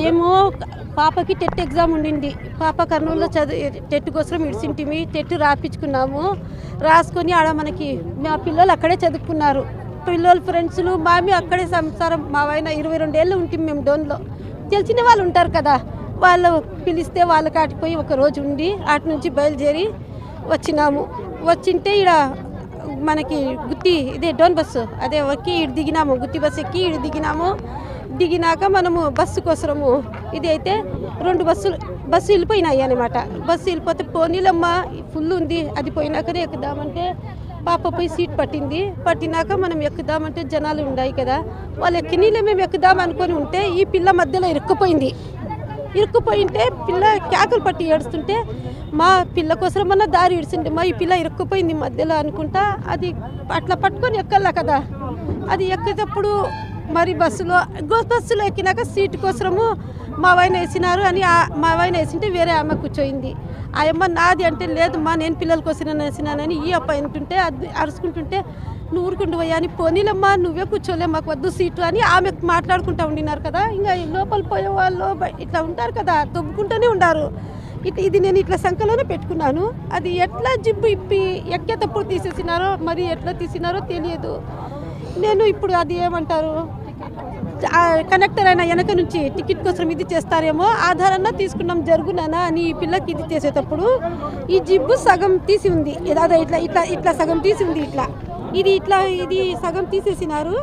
మేము పాపకి TET exam ఉండింది. పాప కర్నూలులో చదివి టెట్ కోసం ఇడిసింటిమి. టెట్ రాపించుకున్నాము రాసుకొని ఆడ మనకి మా పిల్లలు అక్కడే చదువుకున్నారు. పిల్లలు ఫ్రెండ్స్లు మామి అక్కడే సంసారం. మా ఆయన ఇరవై రెండేళ్ళు ఉంటుంది మేము డోన్లో. తెలిసిన వాళ్ళు ఉంటారు కదా. వాళ్ళు పిలిస్తే వాళ్ళు కాటిపోయి ఒకరోజు ఒక రోజు ఉండి అటు నుంచి బయలుదేరి వచ్చినాము. వచ్చింటే ఇక్కడ మనకి గుత్తి ఇదే డోన్ బస్సు. అదే ఎక్కి ఇటు దిగినాము. గుత్తి బస్సు ఎక్కి ఇటు దిగినాము. దిగినాక మనము బస్సు కోసము ఇది అయితే రెండు బస్సులు బస్సు వెళ్ళిపోయినాయి అనమాట బస్సు వెళ్ళిపోతే పోనీలమ్మ ఫుల్ ఉంది అది పోయినాకనే ఎక్కుదామంటే పాప పోయి సీట్ పట్టింది. పట్టినాక మనం ఎక్కుదామంటే జనాలు ఉన్నాయి కదా. వాళ్ళు ఎక్కినీలే మేము ఎక్కుదాం అనుకొని ఉంటే ఈ పిల్ల మధ్యలో ఇరుక్కుపోయింది. ఇరుక్కుపోయింటే పిల్ల కేకలు పట్టి ఏడుస్తుంటే మా పిల్ల కోసమన్నా దారి ఇడిచింది మా ఈ పిల్ల ఇరుక్కుపోయింది మధ్యలో అనుకుంటా అది అట్లా పట్టుకొని ఎక్కల్లా కదా. అది ఎక్కేటప్పుడు మరి బస్సులో గో బస్సులో ఎక్కినాక సీటు కోసము మా వైన వేసినారు అని మా వైన వేసింటే వేరే ఆమె కూర్చోయింది. ఆ అమ్మ నాది అంటే లేదు మా నేను పిల్లల కోసం వేసినానని ఈ అప్ప వింటుంటే అది అరుచుకుంటుంటే నువ్వు ఊరుకుంటూ పోయా అని పోనీలమ్మా నువ్వే కూర్చోలే మాకు వద్దు సీటు అని ఆమె మాట్లాడుకుంటా ఉండినారు కదా. ఇంకా లోపల పోయే వాళ్ళు ఇట్లా ఉంటారు కదా తొబ్బుకుంటూనే ఉన్నారు ఇట్ ఇది నేను ఇట్లా సంఖలోనే పెట్టుకున్నాను. అది ఎట్లా జిబ్బు ఇప్పి ఎక్కేటప్పుడు తీసేసినారో మరి ఎట్లా తీసినారో తెలియదు. నేను ఇప్పుడు అది ఏమంటారు? ఆ కనెక్టర్ అయిన వెనక నుంచి టికెట్ కోసం ఇది చేస్తారేమో ఆధారంగా తీసుకున్నాం జరుగునానా అని ఈ పిల్లకి ఇది చేసేటప్పుడు ఈ జిబ్బు సగం తీసి ఉంది. అదే ఇట్లా ఇట్లా ఇట్లా సగం తీసి ఉంది ఇట్లా. ఇది ఇట్లా ఇది సగం తీసేసినారు.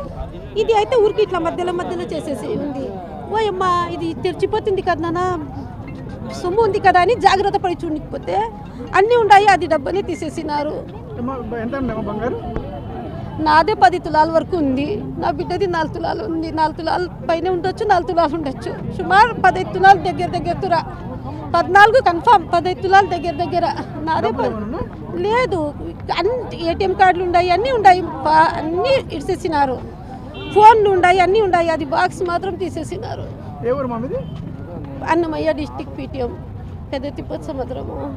ఇది అయితే ఊరికి ఇట్లా మధ్యలో మధ్యలో చేసేసి ఉంది. ఓ ఇది తెరిచిపోతుంది కదా నాన్న. సొమ్ము ఉంది కదా అని జాగ్రత్త పడి చూడకపోతే అన్నీ ఉన్నాయి అది డబ్బుని తీసేసినారు. నాదే పది తులాల వరకు ఉంది. నా బిడ్డది నాలుగు తులాలు ఉంది. నాలుగు తులాలు పైన ఉండొచ్చు నాలుగు తులాలు ఉండొచ్చు. సుమారు పదహైదు తులాలు దగ్గర దగ్గర తురా. పద్నాలుగు కన్ఫామ్ పదహైదు తులాలు దగ్గర దగ్గర. నాదే? లేదు. అన్ని ఏటీఎం కార్డులు ఉన్నాయి అన్నీ ఉన్నాయి. అన్నీ ఇడిసేసినారు ఫోన్లు ఉన్నాయి అన్నీ ఉన్నాయి. అది బాక్స్ మాత్రం తీసేసినారు. Annamayya district PTM. పెద్ద తిప్పతి సముద్రము